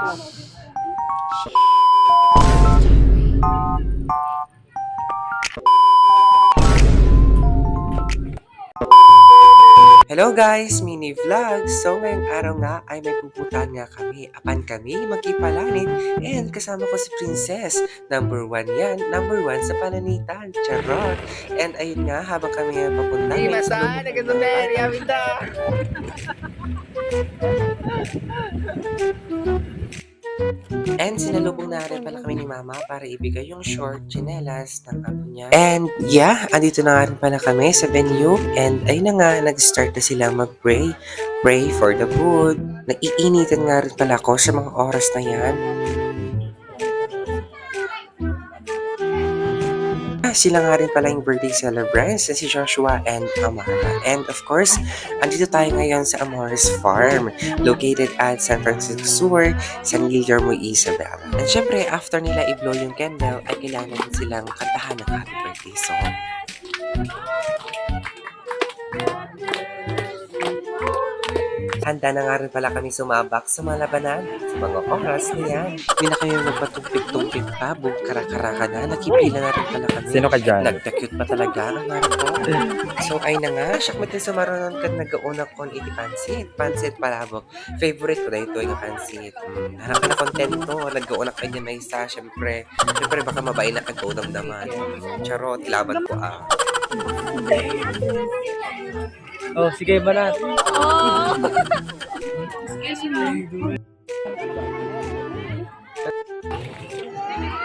Hello guys, mini vlog. So ngayong araw nga ay may pupuntahan nga kami. Apan kami magkipalanit and kasama ko si Princess. Number one yan, number one sa pananitan. Charot. And ayun nga, habang kami nga papunta. Di may masa, salubong nagkasumeri, kami. aminta. And sinalubong na rin pala kami ni Mama para ibigay yung short chinelas ng apo niya. And yeah, andito na rin pala kami sa venue. And ayun na nga, nag-start na sila mag-pray. Pray for the food. Naiinitan nga rin pala ako sa mga oras na yan. Sila nga rin pala yung birthday celebrants na si Joshua and Amara. And of course, andito tayo ngayon sa Amores Farm, located at San Francisco Sur, San Guillermo, Isabel. And syempre, after nila i-blow yung candle, ay kailangan silang kantahan ng happy birthday song. Handa na nga rin pala kami sumabak sa mga labanan sa mga oras na yan. Hindi na kayo nagpatumpik-tumpik pa, bug kara-karaka na, nakipila na rin pala kami. Sino ka dyan? Nagda-cute pa talaga ang mara ko. So ay na nga, siyak mo din sa maroon ka nag-una kon iti pansit. Pansit palabok. Favorite ko na ito yung pansit. Mm, harap ka na kontento. Nag-una ka niya may isa. Siyempre, siyempre baka mabain na kagawdam naman. Charot, laban ko ah. Oh, sige, banat.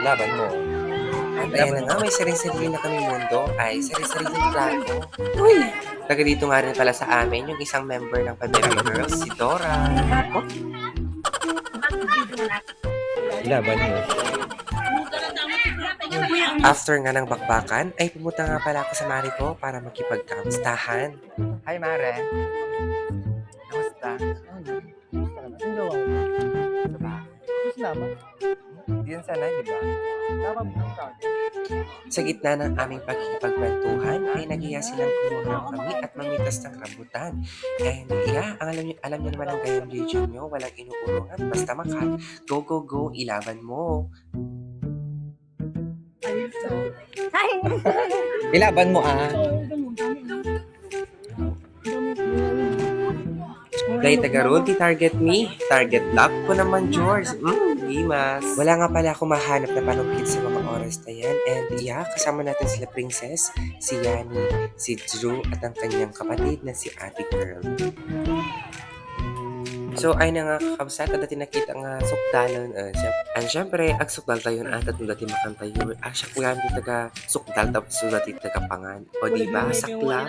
Laban mo. At ayan na nga, may sarili-sarili na kami mundo ay sarili-sariling plato. Uy! Taga dito nga rin pala sa amin yung isang member ng Pamela Girls, si Dora. Oh, Laban mo. After nga ng bakbakan, ay pumunta nga pala ako sa mari ko para makipagkamustahan. Hi, Mare. Kamusta? Diyan sana, di ba? Sa gitna ng aming pagkikipagkwentuhan, ay nagiya silang kumuha kami at mamitas ng rambutan. And yeah, ang alam niyo, alam niyo naman ang gayang region nyo, walang inuurungan, basta makan. Go, go, go, ilaban mo. Ilaban mo, ah. Dahil taga road, target me. Target lock ko naman, George. Mm, Dimas. Wala nga pala ako mahanap na panukit sa mga oras na yan. And yeah, kasama natin sila Princess, si Yani, si Drew, at ang kanyang kapatid na si Ate Girl. So, ay na nga kakabsat at dati nakita nga sukdalan. Uh, and syempre, ag sukdal tayo na atat dati makantayo. Ah, siya ko yan di taga sukdal tapos dati taga pangan. O diba, sakla.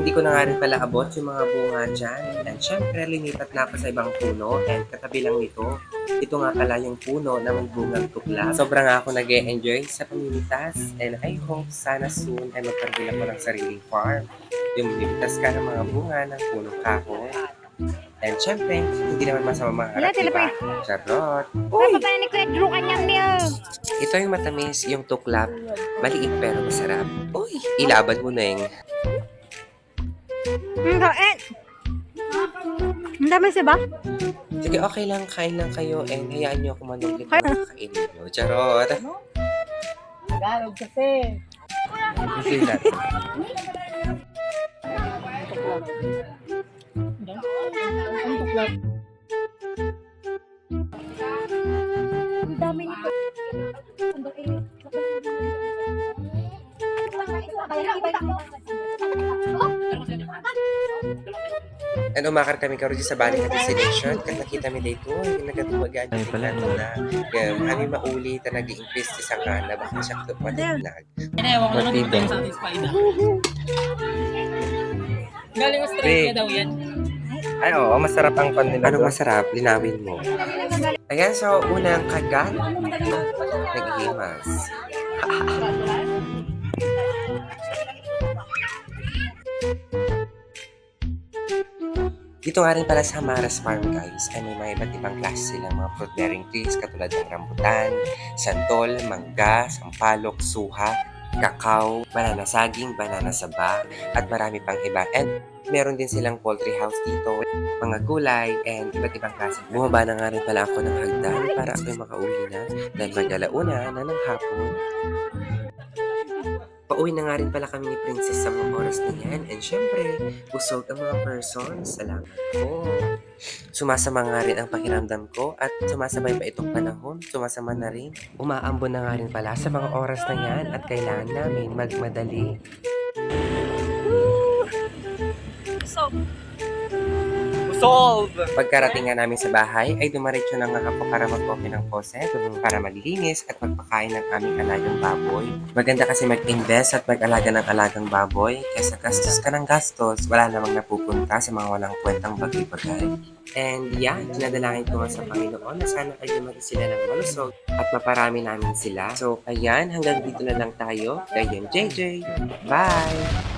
Hindi ko na nga rin pala abot yung mga bunga dyan. And syempre, linipat na ako sa ibang puno. And katabi lang nito, ito nga pala yung puno na may bungang tukla. Sobrang ako nag enjoy sa pamimitas. And I hope sana soon ay magkaroon ako ng sariling farm. Yung mimitas ka ng mga bunga ng punong kahoy. And syempre, hindi naman masama mga harap, diba? Charot. Papatay ni Kuya Drew kanyang meal. Ito yung matamis, yung tuklap. Maliit pero masarap. Uy, ilaban mo na yung Ang kain. Ang dami siya ba? Sige, okay lang. Kain lang kayo and hayaan nyo ako manungkit ng mga kainin nyo. Charot. Tagalog kasi. Kasi natin. Ang And umakar kami karon sa balik na destination. Kat nakita mi dito, yung nagatuwagan Ay, yung pala. na. Kaya kami mauli ta nag-increase sa kana. Baka siya ito pa nag. Ewan ko na boy. satisfied. Galing na daw yan. Ay, oo, masarap ang pan nila. Ano masarap? Linawin mo. Ayan, so unang kagat. Naghihimas. Dito nga rin pala sa Maras Farm guys ay may mga iba't ibang klase silang mga fruit bearing trees katulad ng rambutan, santol, mangga, sampalok, suha, kakao, banana saging, banana saba, at marami pang iba. And meron din silang poultry house dito, mga gulay, and iba't ibang klase. Bumaba na nga rin pala ako ng hagdan para ako'y makauwi na dahil mag-alauna na ng hapon. Pauwi na nga rin pala kami ni Princess sa mga oras na yan. And syempre, busog ang mga person. Salamat po. Sumasama nga rin ang pakiramdam ko at sumasabay pa itong panahon. Sumasama na rin. Umaambon na nga rin pala sa mga oras na yan at kailangan namin magmadali. Solve! Pagkarating nga namin sa bahay, ay dumaretso na nga ako para mag-open ng faucet, para maglinis at magpakain ng aming alagang baboy. Maganda kasi mag-invest at mag-alaga ng alagang baboy, kaysa gastos ka ng gastos, wala namang napupunta sa mga walang kwentang bagay-bagay. And yeah, dinadalangin ko sa Panginoon na sana ay lumaki sila ng malusog at maparami namin sila. So, ayan, hanggang dito na lang tayo. Kayo, JJ. Bye!